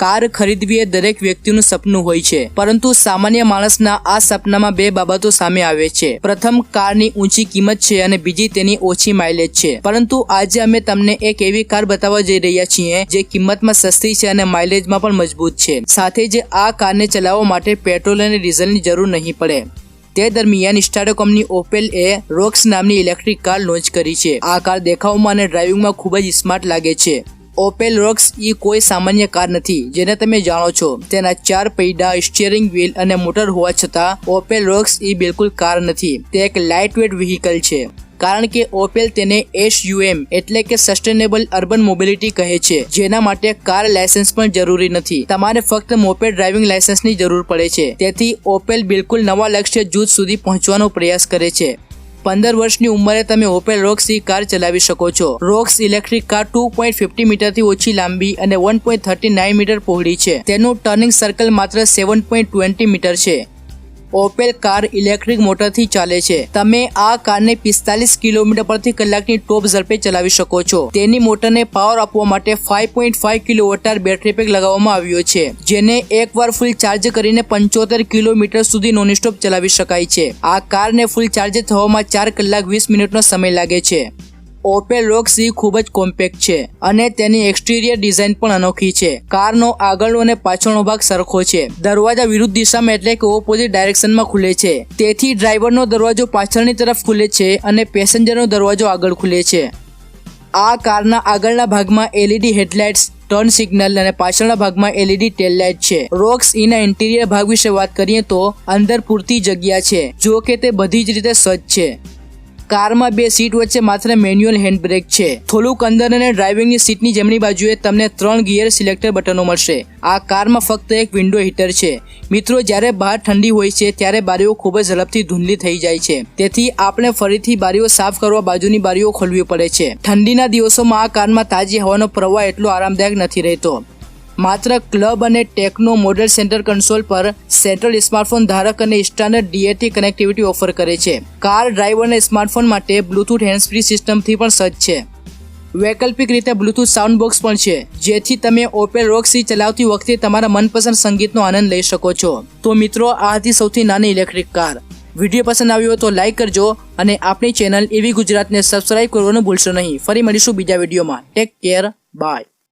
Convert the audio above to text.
Car ખરીદવી એ દરેક વ્યક્તિનું સપનું હોય છે. પરંતુ સામાન્ય માણસના આ સપનામાં બે બાબતો સામે આવે છે. પ્રથમ, કારની ઊંચી કિંમત છે અને બીજી, તેની ઓછી માઇલેજ છે. પરંતુ આજે અમે તમને એક એવી કાર બતાવવા જઈ રહ્યા છીએ જે કિંમતમાં સસ્તી છે અને માઇલેજમાં પણ મજબૂત છે. સાથે જ આ કારને ચલાવવા માટે પેટ્રોલ અને ડીઝલની જરૂર નહીં પડે. તે દરમિયાન કંપની ઓપેલ એ રોક્સ નામની ઇલેક્ટ્રિક કાર લોન્ચ કરી છે. આ કાર દેખાવમાં અને ડ્રાઇવિંગમાં ખૂબ જ સ્માર્ટ લાગે છે. ઓપેલ રોક્સ એ કોઈ સામાન્ય કાર નથી, જેને તમે જાણો છો. તેના ચાર પૈડા સ્ટિયરિંગ વ્હીલ અને મોટર હોવા છતાં ઓપેલ રોક્સ એ બિલકુલ કાર નથી. તે એક લાઇટ વેટ વ્હીકલ છે. કારણ કે ઓપેલ તેને એસયુએમ એટલે કે સસ્ટેનેબલ અર્બન મોબિલિટી કહે છે, જેના માટે કાર લાયસન્સ પણ જરૂરી નથી. તમારે ફક્ત મોપેડ ડ્રાઇવિંગ લાયસન્સની જરૂર પડે છે. તેથી ઓપેલ બિલકુલ નવા લક્ષ્ય જૂથ સુધી પહોંચવાનો પ્રયાસ કરે છે. પંદર વર્ષની ઉંમરે તમે ઓપેલ રોક્સ ઈ કાર ચલાવી શકો છો. Rocks electric car two point fifty મીટરથી ઓછી લાંબી અને one point thirty nine meter પહોળી છે. તેનું ટર્નિંગ સર્કલ માત્ર સેવન પોઈન્ટ ટ્વેન્ટી મીટર છે. ઓપેલ કાર ઇલેક્ટ્રિક મોટરથી ચાલે છે. તમે આ કારને પિસ્તાલીસ કિલોમીટર પ્રતિ કલાકની ટોપ ઝડપે ચલાવી શકો છો. તેની મોટરને પાવર આપવા માટે five point five kilowatt hour battery pack લગાવવામાં આવ્યો છે, જેને એકવાર ફૂલ ચાર્જ કરીને પંચોતેર કિલોમીટર સુધી નોનસ્ટોપ ચલાવી શકાય છે. આ કારને ફૂલ ચાર્જ થવામાં ચાર કલાક વીસ મિનિટનો સમય લાગે છે. ઓપેલ રોક સી ખૂબ જ કોમ્પેક્ટ છે અને તેની એક્સટીરિયર ડિઝાઇન પણ અનોખી છે. કારનો આગળનો અને પાછળનો ભાગ સરખો છે. દરવાજા વિરુદ્ધ દિશામાં એટલે કે ઓપોઝિટ ડાયરેક્શનમાં ખુલે છે. તેથી ડ્રાઈવરનો દરવાજો પાછળની તરફ ખુલે છે અને પેસેન્જરનો દરવાજો આગળ ખુલે છે. આ કારના આગળના ભાગમાં એલઈડી હેડલાઇટ્સ ટર્ન સિગ્નલ અને પાછળના ભાગમાં એલઈડી ટેલ લાઇટ છે. રોક્સ ઇના ઇન્ટિરિયર ભાગ વિશે વાત કરીએ તો અંદર પૂરતી જગ્યા છે જો કે તે બધી જ રીતે સજ્જ છે. કારમાં બે સીટ વચ્ચે માત્ર મેન્યુઅલ હેન્ડ બ્રેક છે. થોડુંક અંદર અને ડ્રાઇવિંગની સીટની જમણી બાજુએ તમને ત્રણ ગિયર સિલેક્ટર બટનો મળશે. આ કારમાં ફક્ત એક વિન્ડો હીટર છે. મિત્રો, જ્યારે બહાર ઠંડી હોય છે, ત્યારે બારીઓ ખૂબ જ ઝડપથી ધૂંધલી થઈ જાય છે. તેથી આપણે ફરીથી બારીઓ સાફ કરવા બાજુની બારીઓ ખોલવી પડે છે. ઠંડીના દિવસોમાં આ કારમાં તાજી હવાનો પ્રવાહ એટલો આરામદાયક નથી રહેતો. માત્ર ક્લબ અને ટેકનો મોડેલ સેન્ટર કન્સોલ પર સેન્ટ્રલ સ્માર્ટફોન ધારક અને સ્ટાન્ડર્ડ ડીએટી કનેક્ટિવિટી ઓફર કરે છે. કાર ડ્રાઈવરને સ્માર્ટફોન માટે બ્લૂટૂથ હેન્ડ ફ્રી સિસ્ટમથી પણ સજ્જ છે. વૈકલ્પિક રીતે બ્લૂટૂથ સાઉન્ડ બોક્સ પણ છે, જેથી તમે ઓપેલ રોક્સી ચલાવતી વખતે તમારા મનપસંદ સંગીતનો આનંદ લઈ શકો છો. તો મિત્રો, આ હતી સૌથી નાની ઇલેક્ટ્રિક કાર. વીડિયો પસંદ આવ્યો તો લાઇક કરજો અને આપણી ચેનલ એવી ગુજરાતને સબસ્ક્રાઇબ કરવાનું ભૂલશો નહીં. ફરી મળીશું બીજા વિડીયોમાં. Take care bye